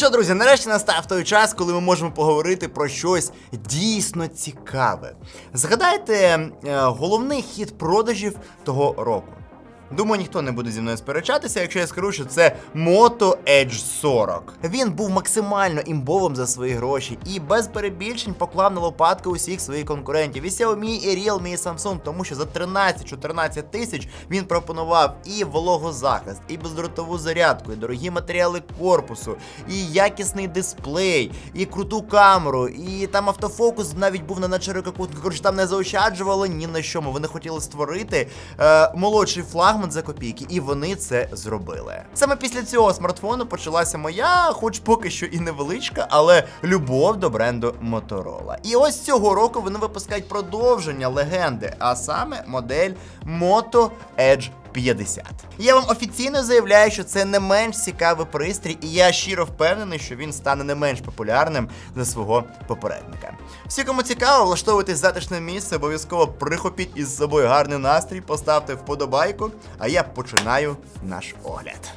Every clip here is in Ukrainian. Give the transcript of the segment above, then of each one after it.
що, друзі, нарешті настав той час, коли ми можемо поговорити про щось дійсно цікаве. Згадайте е, головний хід продажів того року. Думаю, ніхто не буде зі мною сперечатися, якщо я скажу, що це Moto Edge 40. Він був максимально імбовим за свої гроші і без перебільшень поклав на лопатки усіх своїх конкурентів. І Xiaomi, і Realme, і Samsung, тому що за 13-14 тисяч він пропонував і вологозахист, і бездротову зарядку, і дорогі матеріали корпусу, і якісний дисплей, і круту камеру, і там автофокус навіть був на начерикокутку. Коротше, там не заощаджували ні на чому. Вони хотіли створити е, молодший флагман за копійки, і вони це зробили. Саме після цього смартфону почалася моя, хоч поки що і невеличка, але любов до бренду Motorola. І ось цього року вони випускають продовження легенди, а саме модель Moto Edge 50. Я вам офіційно заявляю, що це не менш цікавий пристрій, і я щиро впевнений, що він стане не менш популярним за свого попередника. Всі, кому цікаво, влаштовуйтесь затишне місце, обов'язково прихопіть із собою гарний настрій, поставте вподобайку, а я починаю наш огляд.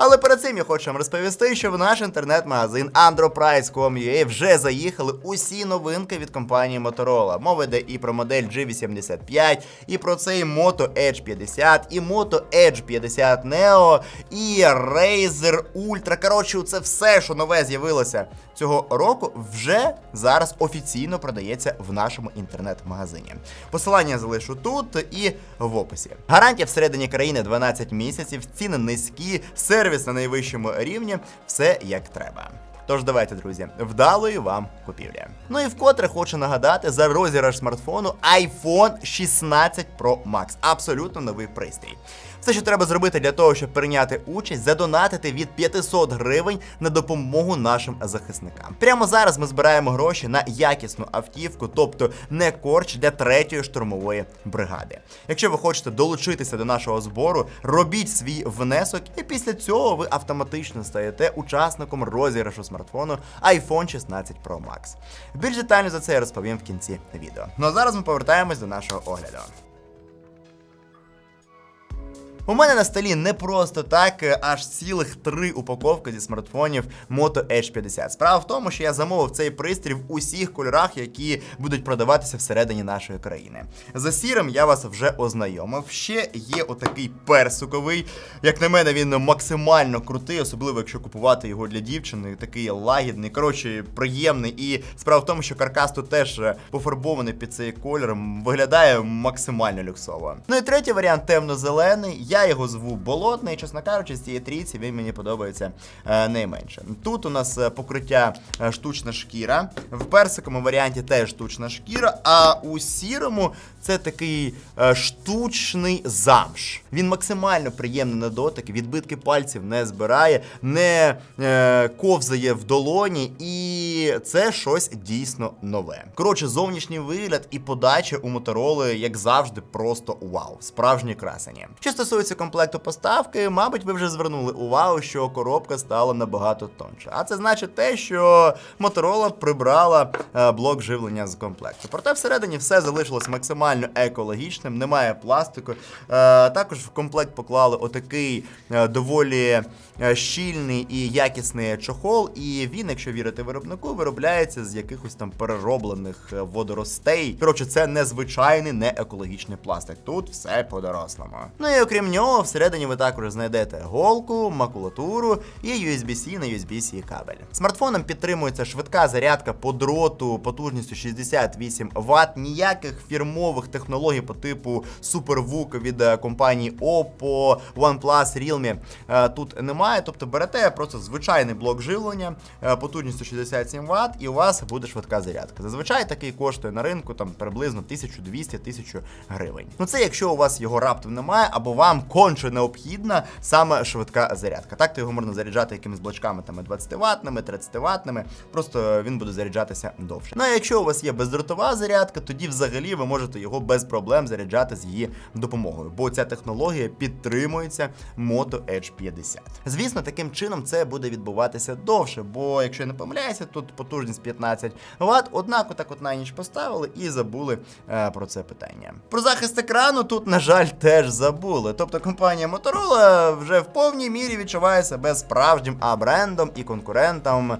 Але перед цим я хочу вам розповісти, що в наш інтернет-магазин androprice.com.ua вже заїхали усі новинки від компанії Motorola. Мова йде і про модель G85, і про цей Moto Edge 50, і Moto Edge 50 Neo, і Razer Ultra. Коротше, це все, що нове з'явилося цього року, вже зараз офіційно продається в нашому інтернет-магазині. Посилання залишу тут і в описі. Гарантія всередині країни 12 місяців, ціни низькі, сервіс на найвищому рівні, все як треба. Тож давайте, друзі, вдалої вам купівлі. Ну і вкотре хочу нагадати за розіграш смартфону iPhone 16 Pro Max. Абсолютно новий пристрій. Все, що треба зробити для того, щоб прийняти участь, задонатити від 500 гривень на допомогу нашим захисникам. Прямо зараз ми збираємо гроші на якісну автівку, тобто не корч для третьої штурмової бригади. Якщо ви хочете долучитися до нашого збору, робіть свій внесок, і після цього ви автоматично стаєте учасником розіграшу смартфону iPhone 16 Pro Max. Більш детально за це я розповім в кінці відео. Ну а зараз ми повертаємось до нашого огляду. У мене на столі не просто так, е, аж цілих три упаковки зі смартфонів Moto Edge 50. Справа в тому, що я замовив цей пристрій в усіх кольорах, які будуть продаватися всередині нашої країни. За сірим я вас вже ознайомив. Ще є отакий персиковий. Як на мене, він максимально крутий, особливо якщо купувати його для дівчини. Такий лагідний, коротше, приємний. І справа в тому, що каркас тут теж е, пофарбований під цей кольор, виглядає максимально люксово. Ну і третій варіант темно-зелений. Я його зву болотний, чесно кажучи, з цієї трійці він мені подобається е, найменше. Тут у нас е, покриття е, штучна шкіра. В персиковому варіанті теж штучна шкіра, а у сірому це такий штучний замш. Він максимально приємний на дотик, відбитки пальців не збирає, не ковзає в долоні, і це щось дійсно нове. Коротше, зовнішній вигляд і подача у Мотороли, як завжди, просто вау, справжні красені. Що стосується комплекту поставки, мабуть, ви вже звернули увагу, що коробка стала набагато тонша. А це значить те, що Моторола прибрала е, блок живлення з комплекту. Проте всередині все залишилось максимально екологічним, немає пластику. Е, також в комплект поклали отакий е, доволі щільний і якісний чохол. І він, якщо вірити виробнику, виробляється з якихось там перероблених е, водоростей. Коротше, це незвичайний, не екологічний пластик. Тут все по-дорослому. Ну і окрім нього, всередині ви також знайдете голку, макулатуру і USB-C на USB-C кабель. Смартфоном підтримується швидка зарядка по дроту потужністю 68 Вт. Ніяких фірмових технологій по типу SuperVOOC від е, компанії Oppo, OnePlus, Realme е, тут немає. Тобто берете просто звичайний блок живлення е, потужністю 67 Вт, і у вас буде швидка зарядка. Зазвичай такий коштує на ринку там приблизно 1200-1000 гривень. Ну це якщо у вас його раптом немає, або вам конче необхідна саме швидка зарядка. Так то його можна заряджати якимись блочками там 20 ватними, 30 ватними, просто він буде заряджатися довше. Ну а якщо у вас є бездротова зарядка, тоді взагалі ви можете його без проблем заряджати з її допомогою, бо ця технологія підтримується Moto Edge 50. Звісно, таким чином це буде відбуватися довше, бо якщо я не помиляюся, тут потужність 15 Вт, однак отак от на ніч поставили і забули е, про це питання. Про захист екрану тут, на жаль, теж забули. Тобто компанія Motorola вже в повній мірі відчуває себе справжнім А-брендом і конкурентом е,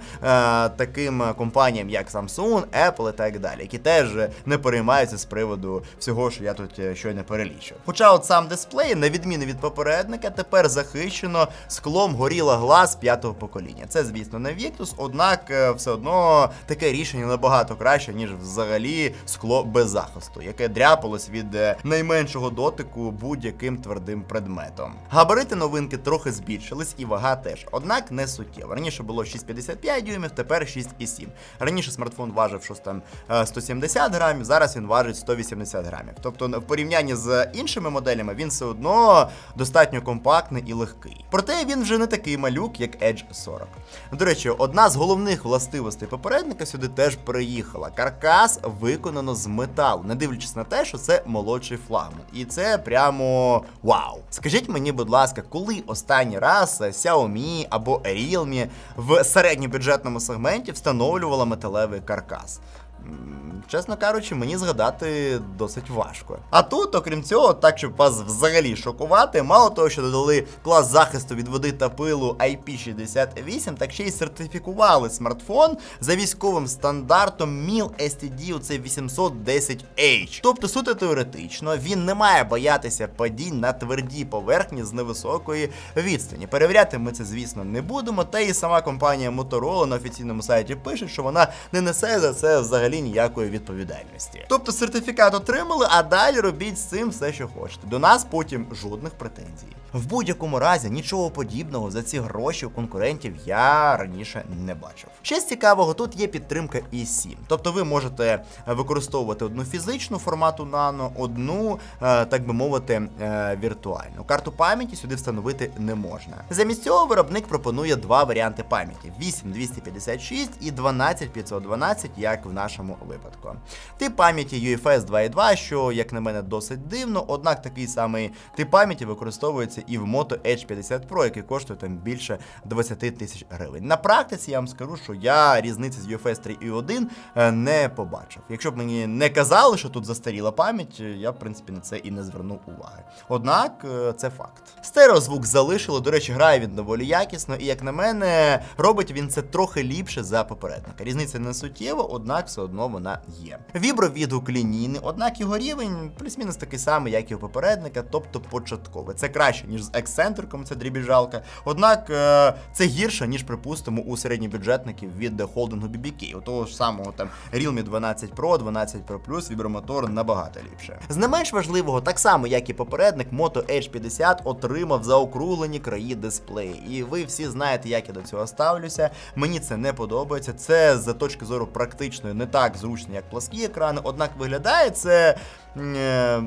таким компаніям, як Samsung, Apple і так далі, які теж не переймаються з приводу всього, що я тут е, щойно перелічив. Хоча от сам дисплей, на відміну від попередника, тепер захищено склом Gorilla Glass п'ятого покоління. Це, звісно, не Victus, однак е, все одно таке рішення набагато краще, ніж взагалі скло без захисту, яке дряпалось від е, найменшого дотику будь-яким твердим предметом. Габарити новинки трохи збільшились, і вага теж, однак не суттєво. Раніше було 6,55 дюймів, тепер 6,7. Раніше смартфон важив щось там е, 170 грамів, зараз він важить 180 грамів. Тобто, в порівнянні з іншими моделями він все одно достатньо компактний і легкий. Проте він вже не такий малюк, як Edge 40. До речі, одна з головних властивостей попередника сюди теж переїхала. Каркас виконано з металу, не дивлячись на те, що це молодший флагман. І це прямо вау. Скажіть мені, будь ласка, коли останній раз Xiaomi або Realme в середньобюджетному сегменті встановлювала металевий каркас? Чесно кажучи, мені згадати досить важко. А тут, окрім цього, так щоб вас взагалі шокувати, мало того, що додали клас захисту від води та пилу IP68, так ще й сертифікували смартфон за військовим стандартом MIL STD UC 810H. Тобто, суто теоретично, він не має боятися падінь на твердій поверхні з невисокої відстані. Перевіряти ми це, звісно, не будемо. Та і сама компанія Motorola на офіційному сайті пише, що вона не несе за це взагалі ніякої відповідальності. Тобто сертифікат отримали, а далі робіть з цим все, що хочете. До нас потім жодних претензій. В будь-якому разі нічого подібного за ці гроші у конкурентів я раніше не бачив. Ще з цікавого, тут є підтримка i7. Тобто ви можете використовувати одну фізичну формату нано, одну, е, так би мовити, е, віртуальну. Карту пам'яті сюди встановити не можна. Замість цього виробник пропонує два варіанти пам'яті: 8256 і 12512, як в нашому випадку. Тип пам'яті UFS 2.2, що, як на мене, досить дивно, однак такий самий тип пам'яті використовується і в Moto Edge 50 Pro, який коштує там більше 20 тисяч гривень. На практиці я вам скажу, що я різниці з UFS 3.1 е, не побачив. Якщо б мені не казали, що тут застаріла пам'ять, я в принципі на це і не звернув уваги. Однак е, це факт. Стереозвук залишило, до речі, грає він доволі якісно, і як на мене, робить він це трохи ліпше за попередника. Різниця не суттєва, однак все одно вона є. Вібровідгук лінійний, однак його рівень плюс-мінус такий самий, як і у попередника, тобто початковий. Це краще, ніж з ексцентриком, це дрібіжалка. Однак е, це гірше, ніж, припустимо, у середньобюджетників від холдингу BBK. У того ж самого там Realme 12 Pro, 12 Pro Plus, вібромотор набагато ліпше. З не менш важливого, так само, як і попередник, Moto Edge 50 отримав заокруглені краї дисплеї. І ви всі знаєте, як я до цього ставлюся. Мені це не подобається. Це з точки зору практичної не так зручно, як пласкі екрани, однак виглядає це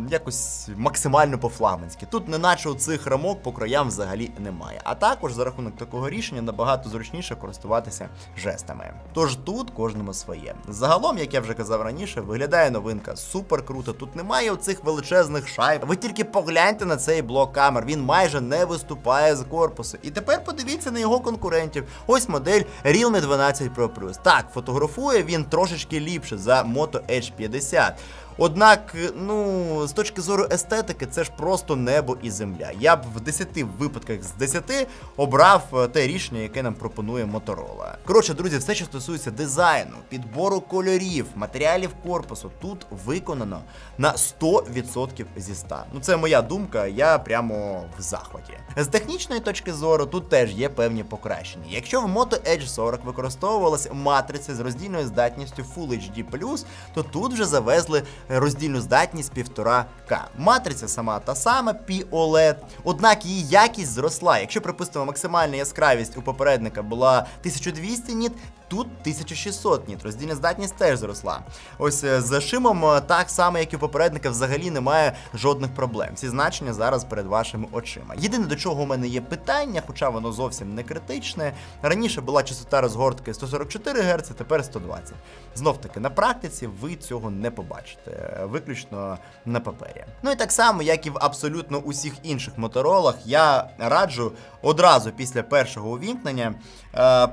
якось максимально по-флагманськи. Тут неначе у цих рамок по краям взагалі немає. А також за рахунок такого рішення набагато зручніше користуватися жестами. Тож тут кожному своє. Загалом, як я вже казав раніше, виглядає новинка супер круто. Тут немає оцих величезних шайб. Ви тільки погляньте на цей блок камер. Він майже не виступає з корпусу. І тепер подивіться на його конкурентів. Ось модель Realme 12 Pro Plus. Так, фотографує він трошечки ліпше за Moto Edge 50. Однак, ну, з точки зору естетики, це ж просто небо і земля. Я б в 10 випадках з 10 обрав е, те рішення, яке нам пропонує Motorola. Коротше, друзі, все, що стосується дизайну, підбору кольорів, матеріалів корпусу, тут виконано на 100% зі 100. Ну, це моя думка, я прямо в захваті. З технічної точки зору, тут теж є певні покращення. Якщо в Moto Edge 40 використовувалась матриця з роздільною здатністю Full HD+, то тут вже завезли роздільну здатність 1,5К. Матриця сама та сама POLED, однак її якість зросла. Якщо, припустимо, максимальна яскравість у попередника була 1200 ніт, тут 1600 ніт. Роздільна здатність теж зросла. Ось е, з шимом е, так само, як і у попередника, взагалі немає жодних проблем. Всі значення зараз перед вашими очима. Єдине, до чого у мене є питання, хоча воно зовсім не критичне. Раніше була частота розгортки 144 Гц, тепер 120. Знов таки, на практиці ви цього не побачите, е, виключно на папері. Ну і так само, як і в абсолютно усіх інших моторолах, я раджу одразу після першого увімкнення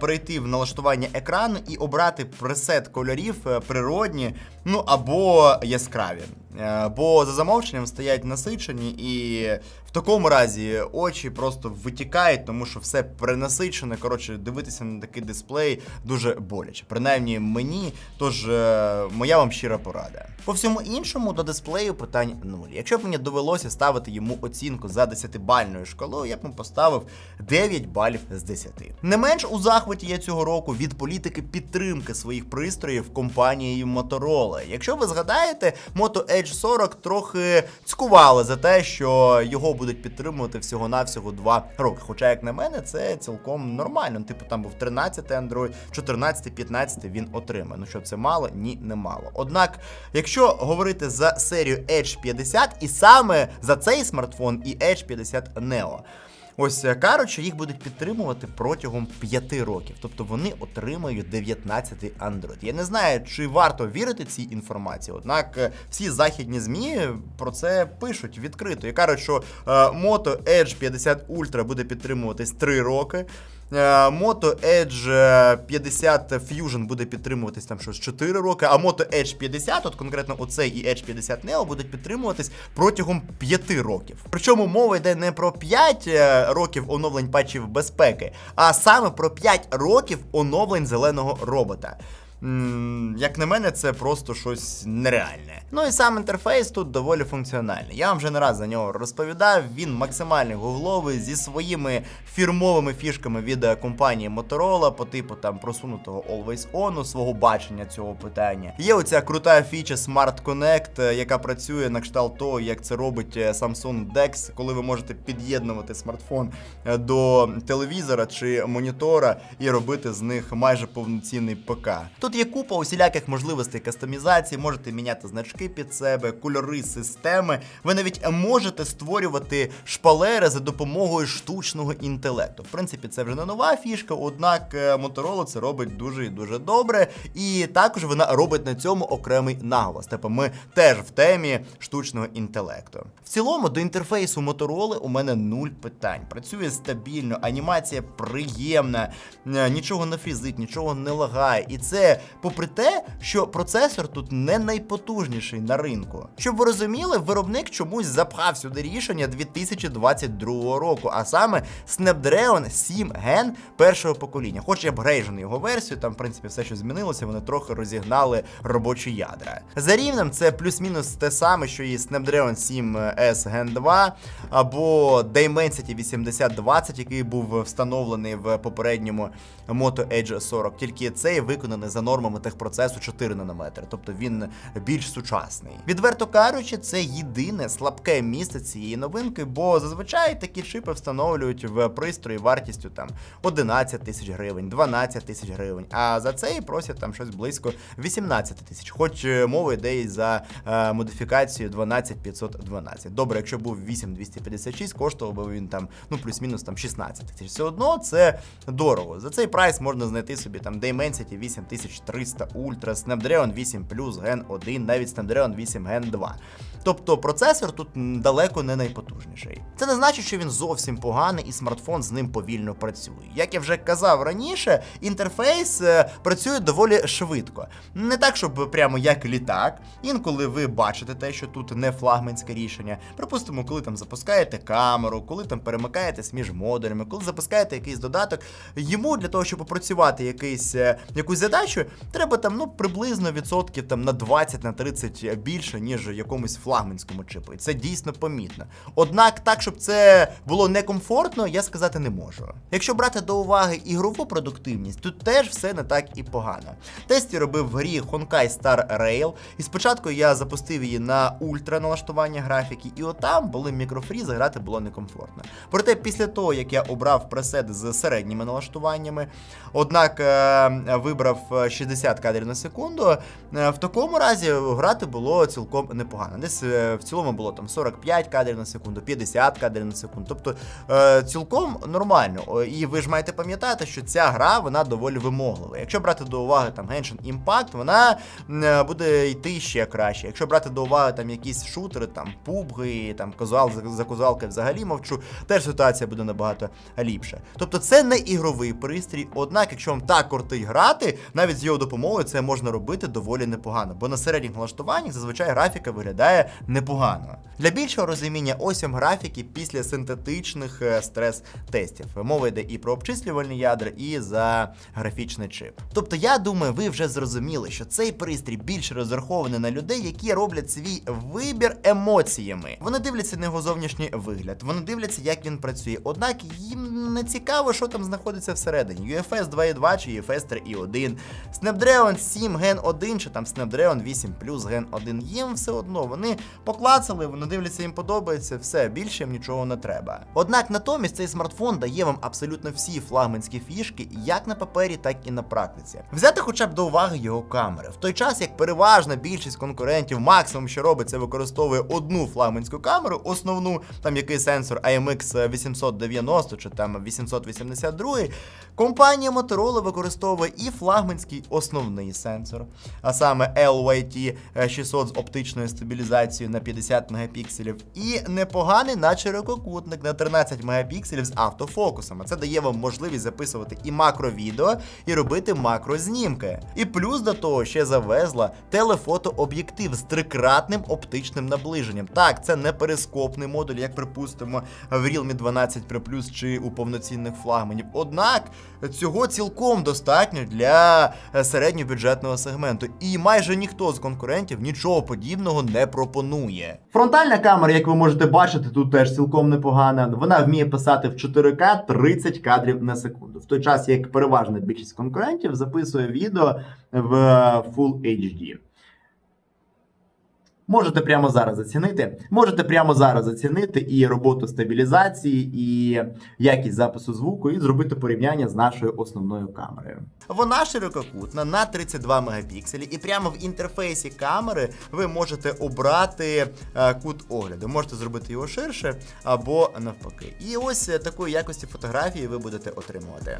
перейти в налаштування екрану і обрати пресет кольорів е, природні, ну або яскраві. Е, Бо за замовченням стоять насичені, і в такому разі очі просто витікають, тому що все перенасичене. Коротше, дивитися на такий дисплей дуже боляче. Принаймні мені, тож е, моя вам щира порада. По всьому іншому до дисплею питань нуль. Якщо б мені довелося ставити йому оцінку за 10-бальною шкалою, я б поставив 9 балів з 10. Не менш у захваті я цього року від політики підтримки своїх пристроїв компанією Motorola. Якщо ви згадаєте, Moto Edge 40 трохи цькували за те, що його будуть підтримувати всього-навсього 2 роки. Хоча, як на мене, це цілком нормально. Типу там був 13 Android, 14, 15 він отримає. Ну що це мало? Ні, не мало. Однак, якщо говорити за серію Edge 50, і саме за цей смартфон і Edge 50 Neo. Ось коротше, кажуть, що їх будуть підтримувати протягом 5 років, тобто вони отримають 19 Android. Я не знаю, чи варто вірити цій інформації, однак е, всі західні змі про це пишуть відкрито. І кажуть, що е, Moto Edge 50 Ultra буде підтримуватись 3 роки. Е, Moto Edge е, 50 Fusion буде підтримуватись там щось 4 роки, а Moto Edge 50, от конкретно оцей і Edge 50 Neo, будуть підтримуватись протягом 5 років. Причому мова йде не про 5 е, років оновлень патчів безпеки, а саме про 5 років оновлень зеленого робота. Як на мене, це просто щось нереальне. Ну і сам інтерфейс тут доволі функціональний. Я вам вже не раз за нього розповідав. Він максимально гугловий зі своїми фірмовими фішками від е, компанії Motorola по типу там просунутого Always On, свого бачення цього питання. Є оця крута фіча Smart Connect, е, яка працює на кшталт того, як це робить е, Samsung Dex, коли ви можете під'єднувати смартфон до телевізора чи монітора і робити з них майже повноцінний ПК. Тут є купа усіляких можливостей кастомізації, можете міняти значки під себе, кольори системи. Ви навіть можете створювати шпалери за допомогою штучного інтелекту. В принципі, це вже не нова фішка, однак е, Motorola це робить дуже і дуже добре. І також вона робить на цьому окремий наголос. Типу, ми теж в темі штучного інтелекту. В цілому до інтерфейсу Motorola у мене нуль питань. Працює стабільно, анімація приємна, е, нічого не фізить, нічого не лагає. І це попри те, що процесор тут не найпотужніший на ринку. Щоб ви розуміли, виробник чомусь запхав сюди рішення 2022 року, а саме Snapdragon 7 Gen першого покоління. Хоч я апгрейджений його версію, там в принципі все, що змінилося, вони трохи розігнали робочі ядра. За рівнем це плюс-мінус те саме, що і Snapdragon 7 S Gen 2 або Dimensity 8020, який був встановлений в попередньому Moto Edge 40. Тільки цей виконаний за нормами техпроцесу 4 нанометри, тобто він більш сучасний. Відверто кажучи, це єдине слабке місце цієї новинки, бо зазвичай такі чипи встановлюють в пристрої вартістю там 11 тисяч гривень, 12 тисяч гривень. А за цей просять там щось близько 18 тисяч. Хоч е, мова йде і за е, модифікацію 12512. Добре, якщо був 8256, коштував би він там ну плюс-мінус там 16 тисяч. Все одно це дорого. За цей прайс можна знайти собі там Dimensity 8300 Ultra, Snapdragon 8 Plus Gen 1, навіть Snapdragon 8 Gen 2. Тобто процесор тут далеко не найпотужніший. Це не значить, що він зовсім поганий і смартфон з ним повільно працює. Як я вже казав раніше, інтерфейс е, працює доволі швидко. Не так, щоб прямо як літак. Інколи ви бачите те, що тут не флагманське рішення. Припустимо, коли там запускаєте камеру, коли там перемикаєтесь між модулями, коли запускаєте якийсь додаток, йому для того, щоб опрацювати якийсь, е, якусь задачу, треба там ну приблизно відсотків там на 20 на 30 більше, ніж якомусь флагманському чипу. І це дійсно помітно. Однак, так, щоб це було некомфортно, я сказати не можу. Якщо брати до уваги ігрову продуктивність, тут теж все не так і погано. Тест я робив в грі Honkai Star Rail, і спочатку я запустив її на ультра налаштування графіки, і отам були мікрофрізи, грати було некомфортно. Проте після того, як я обрав пресет з середніми налаштуваннями, однак е, вибрав 60 кадрів на секунду. Е, В такому разі грати було цілком непогано. Десь е, в цілому було там 45 кадрів на секунду, 50 кадрів на секунду. Тобто е, цілком нормально. І ви ж маєте пам'ятати, що ця гра вона доволі вимоглива. Якщо брати до уваги там Genshin Impact, вона буде йти ще краще. Якщо брати до уваги там якісь шутери, там пубги, там козуал за, за козуалки взагалі мовчу, теж ситуація буде набагато ліпша. Тобто це не ігровий пристрій, однак, якщо вам так кортить грати, навіть з його допомогою це можна робити доволі непогано, бо на середніх налаштуваннях зазвичай графіка виглядає непогано. Для більшого розуміння, ось вам графіки після синтетичних е, стрес-тестів. Мова йде і про обчислювальні ядра, і за графічний чип. Тобто, я думаю, ви вже зрозуміли, що цей пристрій більш розрахований на людей, які роблять свій вибір емоціями. Вони дивляться на його зовнішній вигляд, вони дивляться, як він працює. Однак їм не цікаво, що там знаходиться всередині. UFS 2.2 чи UFS 3.1, Snapdragon 7 Gen 1 чи там Snapdragon 8 Plus Gen 1. Їм все одно вони поклацали, вони дивляться, їм подобається, все більше їм нічого не треба. Однак натомість цей смартфон дає вам абсолютно всі флагманські фішки, як на папері, так і на практиці. Взяти хоча б до уваги його камери. В той час як переважна більшість конкурентів максимум, що робить, це використовує одну флагманську камеру, основну, там який сенсор IMX 890 чи там 882. Компанія Motorola використовує і флагманський основний сенсор, а саме LYT 600 з оптичною стабілізацією на 50 мегапікселів, і непоганий наче рукокутник на 13 мегапікселів з автофокусом. Це дає вам можливість записувати і макровідео, і робити макрознімки. І плюс до того ще завезла телефотооб'єктив з трикратним оптичним наближенням. Так, це не перископний модуль, як припустимо, в Realme 12 Pro Plus чи у повноцінних флагманів. Однак цього цілком достатньо для е, середньобюджетного сегменту, і майже ніхто з конкурентів нічого подібного не пропонує. Фронтальна камера, як ви можете бачити, тут теж цілком непогана. Вона вміє писати в 4К 30 кадрів на секунду. В той час як переважна більшість конкурентів записує відео в Full HD. Можете прямо зараз зацінити. Можете прямо зараз зацінити і роботу стабілізації, і якість запису звуку, і зробити порівняння з нашою основною камерою. Вона ширококутна на 32 мегапікселі, і прямо в інтерфейсі камери ви можете обрати е, кут огляду. Можете зробити його ширше або навпаки. І ось е, такої якості фотографії ви будете отримувати.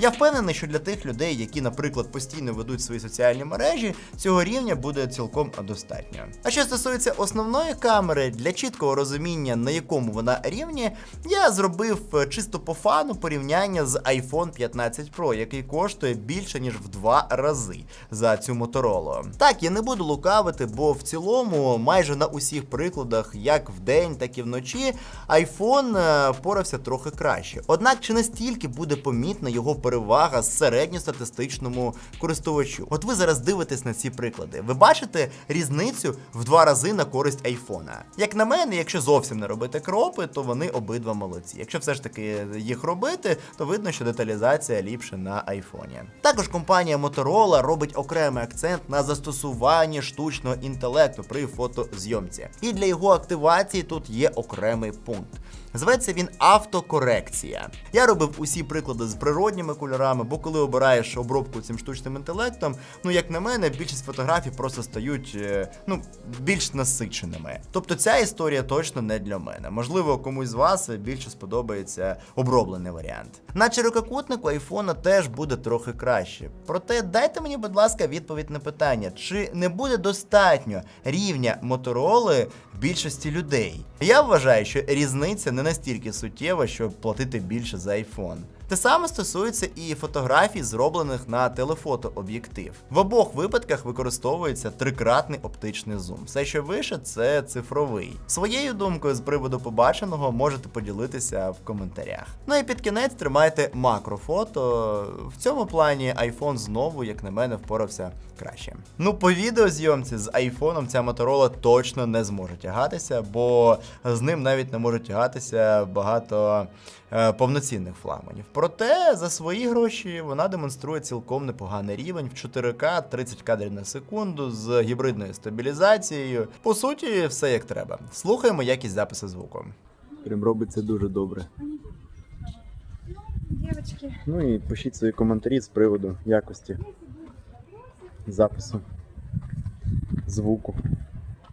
Я впевнений, що для тих людей, які, наприклад, постійно ведуть свої соціальні мережі, цього рівня буде цілком достатньо. А що стосується основної камери, для чіткого розуміння, на якому вона рівні, я зробив е, чисто по фану порівняння з iPhone 15 Pro, який коштує більше ніж в два рази за цю моторолу. Так, я не буду лукавити, бо в цілому, майже на усіх прикладах, як вдень, так і вночі, iPhone е, порався трохи краще. Однак чи настільки буде помітна його перевага середньостатистичному користувачу? От ви зараз дивитесь на ці приклади. Ви бачите різницю в два рази на користь айфона. Як на мене, якщо зовсім не робити кропи, то вони обидва молодці. Якщо все ж таки їх робити, то видно, що деталізація ліпше на айфоні. Також компанія Motorola робить окремий акцент на застосуванні штучного інтелекту при фотозйомці. І для його активації тут є окремий пункт. Зветься він автокорекція. Я робив усі приклади з природніми кольорами, бо коли обираєш обробку цим штучним інтелектом, ну як на мене, більшість фотографій просто стають е, ну більш насиченими. Тобто ця історія точно не для мене. Можливо, комусь з вас більше сподобається оброблений варіант. На ширококутнику айфона теж буде трохи краще. Проте дайте мені, будь ласка, відповідь на питання, чи не буде достатньо рівня Мотороли більшості людей. Я вважаю, що різниця не настільки суттєва, щоб платити більше за iPhone. Те саме стосується і фотографій, зроблених на телефотооб'єктив. В обох випадках використовується трикратний оптичний зум. Все, що вище, це цифровий. Своєю думкою з приводу побаченого можете поділитися в коментарях. Ну і під кінець тримайте макрофото. В цьому плані iPhone знову, як на мене, впорався краще. Ну, по відеозйомці з айфоном ця Motorola точно не зможе тягатися, бо з ним навіть не можуть тягатися багато е, повноцінних флагманів. Проте за свої гроші вона демонструє цілком непоганий рівень в 4К 30 кадрів на секунду з гібридною стабілізацією. По суті, все як треба. Слухаємо якість запису звуку. Прям робиться дуже добре. Девочки, Ну і пишіть свої коментарі з приводу якості запису звуку.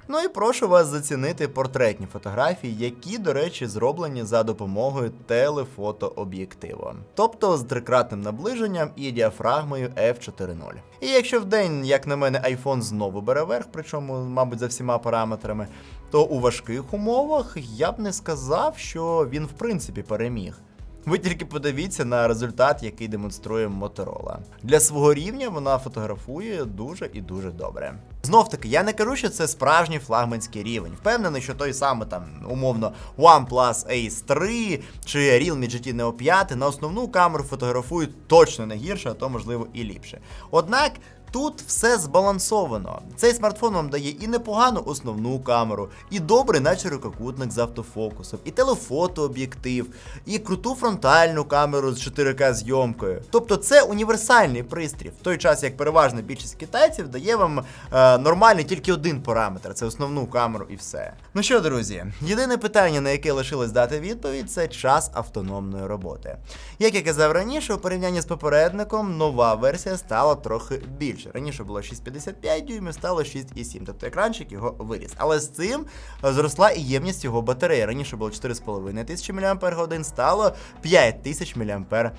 Ну і прошу вас зацінити портретні фотографії, які, до речі, зроблені за допомогою телефотооб'єктиву. Тобто з трикратним наближенням і діафрагмою f4.0. І якщо в день, як на мене, iPhone знову бере верх, причому, мабуть, за всіма параметрами, то у важких умовах я б не сказав, що він в принципі переміг. Ви тільки подивіться на результат, який демонструє Motorola. Для свого рівня вона фотографує дуже і дуже добре. Знов таки, я не кажу, що це справжній флагманський рівень. Впевнений, що той самий там, умовно, OnePlus Ace 3 чи Realme GT Neo 5 на основну камеру фотографують точно не гірше, а то можливо і ліпше. Однак. Тут все збалансовано. Цей смартфон вам дає і непогану основну камеру, і добрий наче рукокутник з автофокусом, і телефотооб'єктив, і круту фронтальну камеру з 4К зйомкою. Тобто це універсальний пристрій, в той час як переважна більшість китайців дає вам е, нормальний тільки один параметр це основну камеру і все. Ну що, друзі, єдине питання, на яке лишилось дати відповідь, це час автономної роботи. Як я казав раніше, у порівнянні з попередником нова версія стала трохи більше. Раніше було 6,55 дюймів, стало 6,7, тобто екранчик його виріс. Але з цим е, зросла і ємність його батареї. Раніше було 4,5 тисячі мАч, стало 5 тисяч мАч.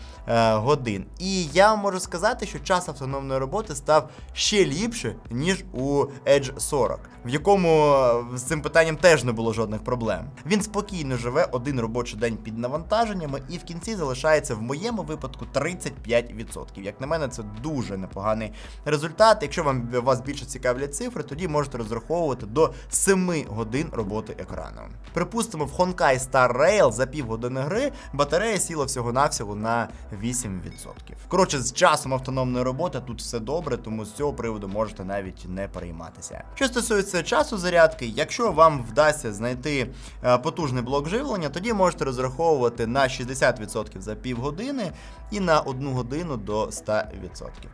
І я вам можу сказати, що час автономної роботи став ще ліпше, ніж у Edge 40, в якому е, з цим питанням теж не було жодних проблем. Він спокійно живе один робочий день під навантаженнями, і в кінці залишається в моєму випадку 35%. Як на мене, це дуже непоганий результат. Якщо вам вас більше цікавлять цифри, тоді можете розраховувати до 7 годин роботи екрану. Припустимо, в Honkai Star Rail за півгодини гри батарея сіла всього-навсього на 8%. Коротше, з часом автономної роботи тут все добре, тому з цього приводу можете навіть не перейматися. Що стосується часу зарядки, якщо вам вдасться знайти е, потужний блок живлення, тоді можете розраховувати на 60% за півгодини і на 1 годину до 100%.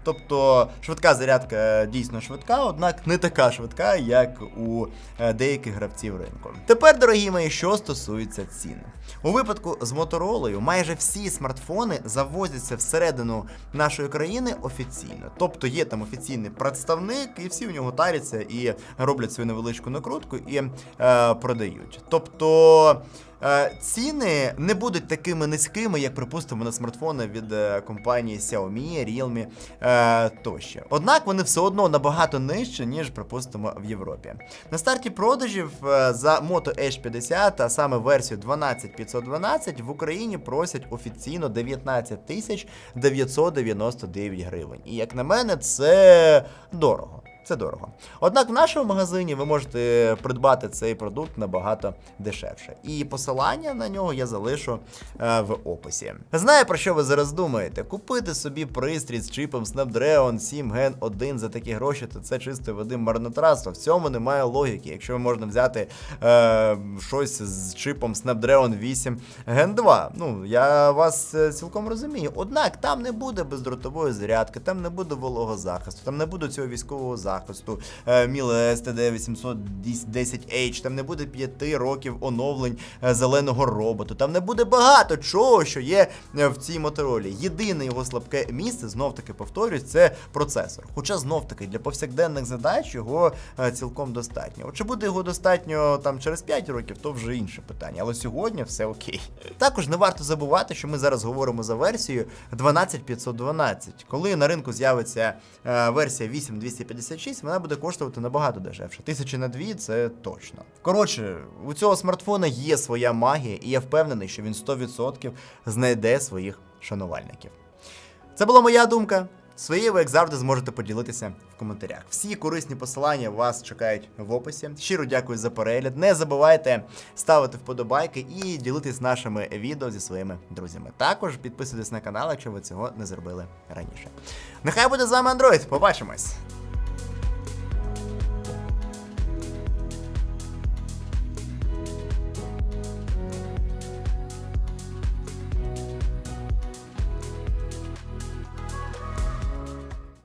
Тобто швидка зарядка е, дійсно швидка, однак не така швидка, як у е, деяких гравців ринку. Тепер, дорогі мої, що стосується цін. У випадку з Моторолою майже всі смартфони завозяться всередину нашої країни офіційно. Тобто є там офіційний представник, і всі у нього таряться і роблять свою невеличку накрутку і е, продають. Тобто. Е, Ціни не будуть такими низькими, як припустимо на смартфони від е, компанії Xiaomi, Realme е, тощо. Однак вони все одно набагато нижче, ніж припустимо в Європі. На старті продажів за Moto Edge 50, а саме версію 12512, в Україні просять офіційно 19 тисяч 999 гривень. І як на мене, це дорого. Це дорого. Однак в нашому магазині ви можете придбати цей продукт набагато дешевше. І посилання на нього я залишу е, в описі. Знаю про що ви зараз думаєте. Купити собі пристрій з чипом Snapdragon 7 Gen 1 за такі гроші, то це чисто води марнотратство. В цьому немає логіки. Якщо можна взяти е, щось з чипом Snapdragon 8 Gen 2, ну я вас е, цілком розумію. Однак там не буде бездротової зарядки, там не буде вологозахисту, там не буде цього військового захисту захисту Міле STD 810H, там не буде 5 років оновлень е, зеленого роботу, там не буде багато чого, що є е, в цій моторолі. Єдине його слабке місце, знов таки повторюсь, це процесор. Хоча знов таки для повсякденних задач його е, цілком достатньо. От Чи буде його достатньо там через 5 років, то вже інше питання. Але сьогодні все окей. Також не варто забувати, що ми зараз говоримо за версію 12512. Коли на ринку з'явиться версія 8256, вона буде коштувати набагато дешевше. Тисячі на дві це точно. Коротше, у цього смартфона є своя магія, і я впевнений, що він 100% знайде своїх шанувальників. Це була моя думка. Своєю ви, як завжди, зможете поділитися в коментарях. Всі корисні посилання вас чекають в описі. Щиро дякую за перегляд. Не забувайте ставити вподобайки і ділитись нашими відео зі своїми друзями. Також підписуйтесь на канал, якщо ви цього не зробили раніше. Нехай буде з вами Android. Побачимось!